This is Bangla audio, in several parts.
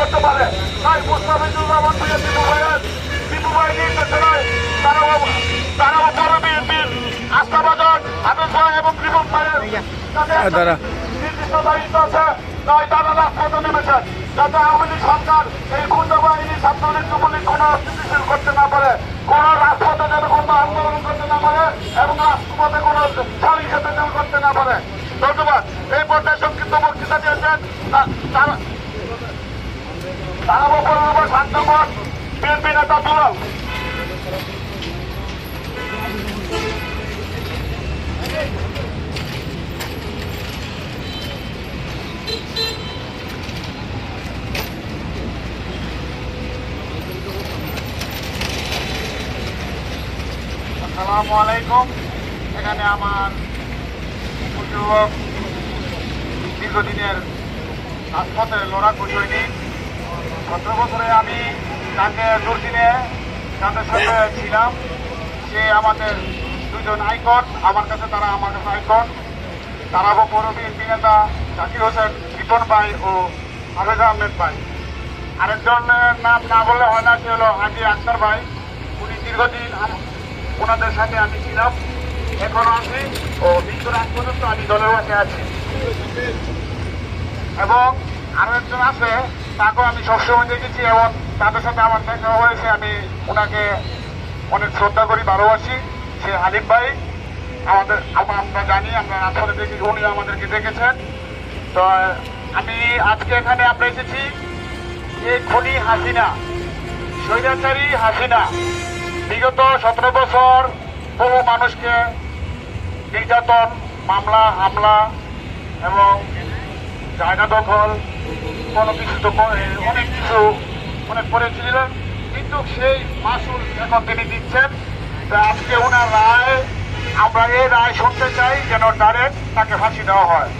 করতে পারে। তাই মুস্তাফিজুর রহমান প্রিয় টিপু ভাইয়ের টিপু ভাই নির্দেশনায় তারা তারা বড় বিএনপির আস্থাভাজন হাফেজ ভাই এবং ত্রিভুব ভাইয়ের দাঁড়া। নির্দিষ্ট দায়িত্ব আছে। তাই তারা রাজপথে নেমেছেন। যাতে আওয়ামী লীগ সরকার এই ক্ষুদ্র বাহিনী ছাত্রলীগ যুবলীগ কোনো স্থিতিশীল করতে না পারে কোন রাজপথে যেন কোনো আন্দোলন করতে না পারে এবং রাজপথে কোনো সারি খেতে যেন করতে না পারে। ধন্যবাদ। এই পর্যায়ে সংক্ষিপ্ত বক্তৃতা দিয়েছেন তা- তারা তারা বক্তব্য শান্তকর বিএনপি নেতা দুলাল আসসালামু আলাইকুম। এখানে আমার দীর্ঘদিনের রাজপথের লড়াকু সৈনিক সতেরো বছরে আমি তাকে দুর্দিনে তাদের সাথে ছিলাম। সে আমাদের দুজন আইকন আমার কাছে তারা আমার কাছে আইকন। তারা পৌর বিএনপি নেতা জাকির হোসেন রিপন ভাই ও হাফেজ আহমেদ ভাই। আরেকজনের নাম না বললে হয় না সে হলো হাজি আক্তার ভাই। উনি দীর্ঘদিন ওনাদের সাথে আমি ছিলাম। এখনও আছি ও মৃত্যুর আগ পর্যন্ত আমি দলের পাশে আছি। এবং আরও একজন আছে তাকেও আমি সবসময় দেখেছি এবং তাদের সাথে আমার দেখা হয়েছে। আমি ওনাকে অনেক শ্রদ্ধা করি, ভালোবাসি। সে হালিম ভাই, আমাদের আমরা জানি, আমরা আসলে দেখি, উনি আমাদেরকে দেখেছেন। তো, আমি আজকে এখানে আমরা এসেছি এই খনি হাসিনা, স্বৈরাচারী হাসিনা। বিগত সতেরো বছর বহু মানুষকে নির্যাতন, মামলা, হামলা এবং জায়গা দখল কোনো কিছু অনেক কিছু অনেক করেছিলেন কিন্তু সেই মাসুল এখন তিনি দিচ্ছেন। আজকে ওনার রায়, আমরা এই রায় শুনতে চাই যেন ডাইরেক্ট তাকে ফাঁসি দেওয়া হয়।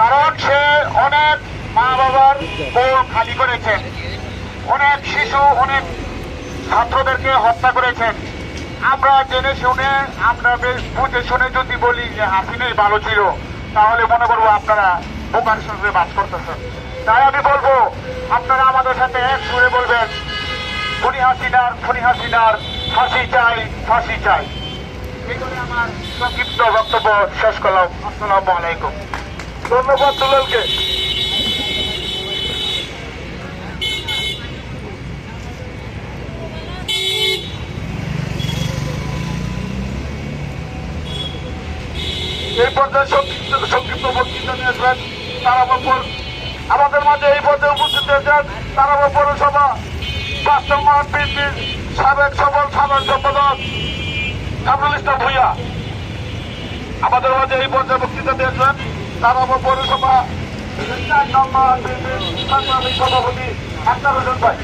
কারণ সে অনেক মা বাবার বউ খালি করেছেন। অনেক শিশু, অনেক ছাত্রদেরকে হত্যা করেছেন। আমরা জেনে শুনে, আমরা বেশ বুঝে শুনে যদি বলি যে হাসিনাই ভালো ছিল, তাহলে মনে করব আপনারা বোকার সঙ্গে বাস করতেছেন তাই আমি বলব, আপনারা আমাদের সাথে এক সুরে বলবেন, খুনি হাসিনার খুনি হাসিনার, ফাঁসি চাই ফাঁসি চাই। করে আমার সংক্ষিপ্ত বক্তব্য শেষ করলাম। আসসালামু আলাইকুম। ধন্যবাদ দুলালকে। এই পর্যায়ে সংক্ষিপ্ত সংক্ষিপ্ত বক্তৃতা নিয়েছেন তারাবাপুর। আমাদের মাঝে এই পর্যায়ে উপস্থিত হয়েছেন তারাবাপুর পৌরসভা পাঁচ নম্বর বিএনপির সাবেক সফল সাধারণ সম্পাদক কামরুল ইসলাম ভুইয়া। আমাদের মাঝে এই পর্যায়ে বক্তৃতা দিয়েছেন তারাবাপুর পৌরসভা চার নম্বর বিএনপির সভাপতি আক্তার হোসেন ভাই।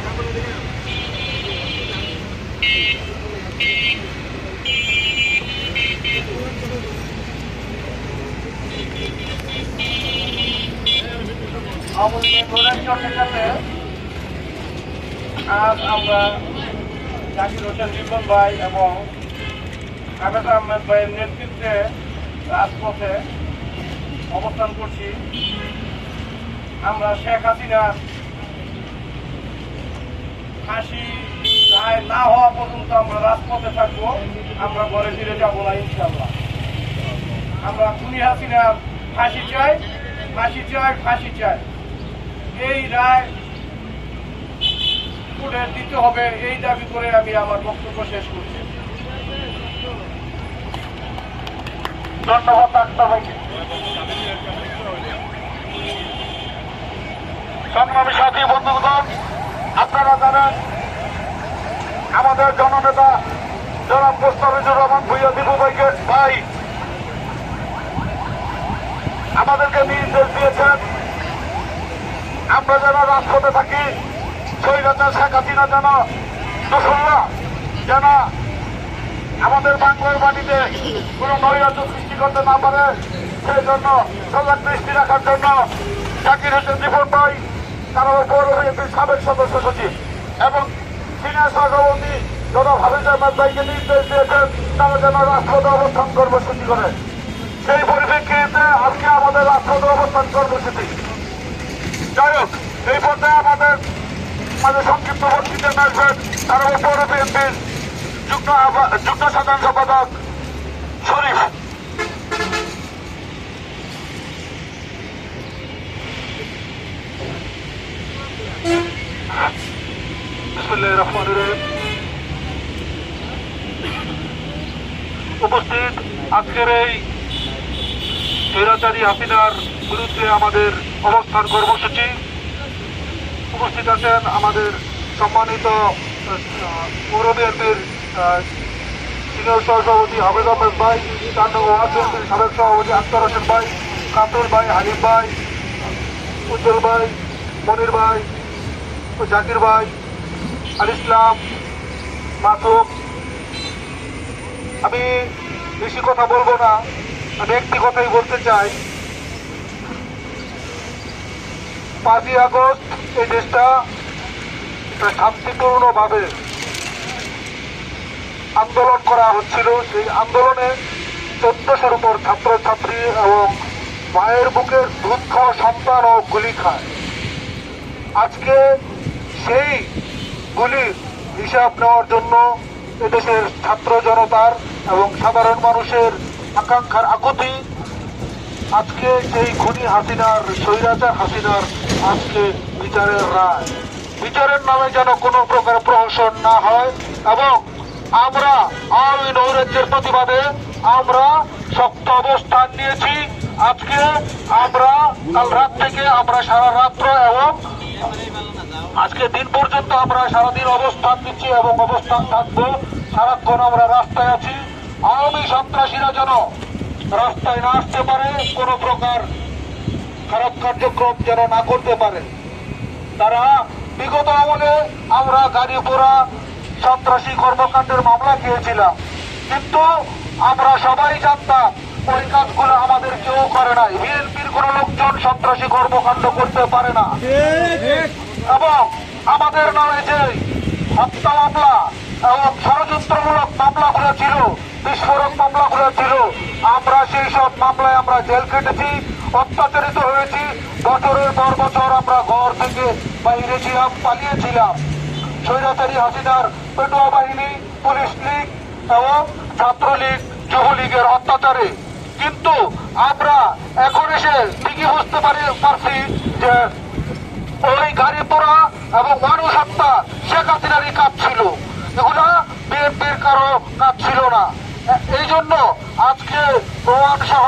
আমলের চোখের সাথে। আজ আমরা জাকির হোসেন রিপন ভাই এবং আবেদ আহমেদ ভাইয়ের নেতৃত্বে রাজপথে অবস্থান করছি। আমরা শেখ হাসিনার ফাঁসি রায় না হওয়া পর্যন্ত আমরা রাজপথে থাকব। আমরা ঘরে ফিরে যাব না ইনশাল্লাহ আমরা খুনি হাসিনার ফাঁসি চাই ফাঁসি চাই ফাঁসি চাই। এই রায় কোর্টে দিতে হবে, এই দাবি করে আমি আমার বক্তব্য শেষ করছি। ধন্যবাদ সাথী, বন্ধুগণ, আপনারা জানেন, আমাদের জননেতা জনাব মোস্তাফিজুর রহমান ভুইয়া দিবু ভাইকে ভাই, আমাদেরকে নির্দেশ দিয়েছেন আমরা যেন রাজপথে থাকি, স্বৈরাচার শেখ হাসিনা যেন দোসল্লা যেন আমাদের বাংলার বাড়িতে কোনো নৈরাজ্য সৃষ্টি করতে না পারে, সেই জন্য সজাগ দৃষ্টি রাখার জন্য জাকির হোসেন রিপোর্ট ভাই, তারা পৌর বিএনপির সাবেক সদস্য সচিব এবং সিনিয়র সহসভাপতি জনাব আহমেদ ভাইকে নির্দেশ দিয়েছেন, তারা যেন রাজপথে অবস্থান কর্মসূচি করে সেই পরিপ্রেক্ষিতে আজকে আমাদের রাজপথে অবস্থান কর্মসূচি যাই হোক এই পর্যায়ে আমাদের আমাদের সংক্ষিপ্ত বক্তৃতা আসবেন তার উপরে বিএনপির যুগ্ম যুগ্ম সাধারণ সম্পাদক শরীফ। উপস্থিত আজকের এই স্বৈরাচারী হাসিনার বিরুদ্ধে আমাদের অবস্থান কর্মসূচি। উপস্থিত আছেন আমাদের সম্মানিত পৌর বিএনপির সিনিয়র সহসভাপতি হাফেজ আহমেদ ভাই নম্বর ওয়ার্ড বিএনপির সাবেক সভাপতি আক্তার হোসেন ভাই কাতুল ভাই, হালিম ভাই, উজ্জ্বল ভাই, মনির ভাই জাকির ভাই, আল ইসলাম, মাসুম। আমি বেশি কথা বলব না, আমি একটি কথাই বলতে চাই। পাঁচই আগস্ট এই দেশটা শান্তিপূর্ণভাবে আন্দোলন করা হচ্ছিল। সেই আন্দোলনে চোদ্দশোর উপর ছাত্রছাত্রী এবং মায়ের বুকের দুধ খাওয়া সন্তান ও গুলি খায়। আজকে সেই গুলির হিসাব নেওয়ার জন্য এদেশের ছাত্র জনতার এবং সাধারণ মানুষের আকাঙ্ক্ষার আকুতি আজকে সেই খুনি হাসিনার, স্বৈরাচার হাসিনার আজকে বিচারের রায়। বিচারের নামে যেন কোনো প্রকার প্রহসন না হয় এবং আমরা আওয়ামী নৈরাজ্যের প্রতিবাদে আমরা শক্ত অবস্থান নিয়েছি। আজকে আমরা কাল রাত থেকে আমরা সারা রাত্র এবং আজকে দিন পর্যন্ত আমরা সারাদিন অবস্থান নিচ্ছি এবং অবস্থান থাকব। সারাক্ষণ আমরা রাস্তায় আছি। আওয়ামী সন্ত্রাসীরা যেন রাস্তায় না আসতে পারে, কোনো প্রকার খারাপ কার্যক্রম যেন না করতে পারে। তারা বিগত আমলে আমরা গাড়ি পোড়া সন্ত্রাসী কর্মকাণ্ডের মামলা খেয়েছিলাম। কিন্তু আমরা সবাই জানতাম ওই কাজগুলো আমাদের কেউ করে নাই। বিএনপির কোনো লোকজন সন্ত্রাসী কর্মকাণ্ড করতে পারে না। এবং আমাদের নামে যে হত্যা মামলা এবং ষড়যন্ত্রমূলক মামলাগুলো ছিল বিস্ফোরক মামলাগুলো ছিল। আমরা সেই সব মামলায় আমরা জেল কেটেছি অত্যাচারিত হয়েছি। বছরের পর বছর আমরা ঘর থেকে বাইরে ছিলাম, পালিয়েছিলাম। স্বৈরাচারী হাসিনার পেটুয়া বাহিনী, পুলিশ লীগ এবং ছাত্রলীগ, যুবলীগের অত্যাচারে। কিন্তু আমরা এখন এসে ঠিকই বুঝতে পারি পারছি যে ওই গাড়ি পোড়া এবং মানুষ হত্যা শেখ হাসিনারই কাজ ছিল। এগুলা বিএনপির কারও জন্য আজকে প্রমাণ সহ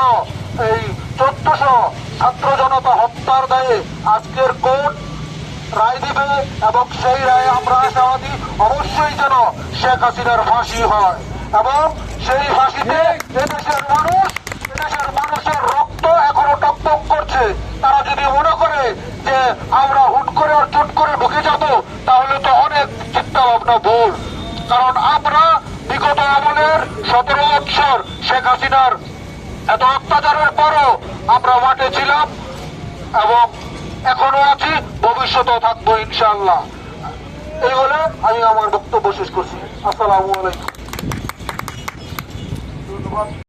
এই চোদ্দশো ছাত্র জনতা হত্যার দায়ে আজকের কোর্ট রায় দিবে এবং সেই রায়ে আমরা আশাবাদী অবশ্যই যেন শেখ হাসিনার ফাঁসি হয়। এবং সেই ফাঁসিতে এদেশের মানুষ এদেশের মানুষের রক্ত এখনও টকটক করছে, তারা যদি মনে করে যে আমরা হুট করে আর চুট করে ঢুকে যাব, তাহলে তো অনেক চিন্তা ভাবনা ভুল। কারণ আমরা আমলের সতেরো বৎসর শেখ হাসিনার এত অত্যাচারের পরও আমরা মাঠে ছিলাম এবং এখনও আছি, ভবিষ্যতেও থাকব ইনশাল্লাহ এই বলে আমি আমার বক্তব্য শেষ করছি। আসসালামু আলাইকুম। ধন্যবাদ।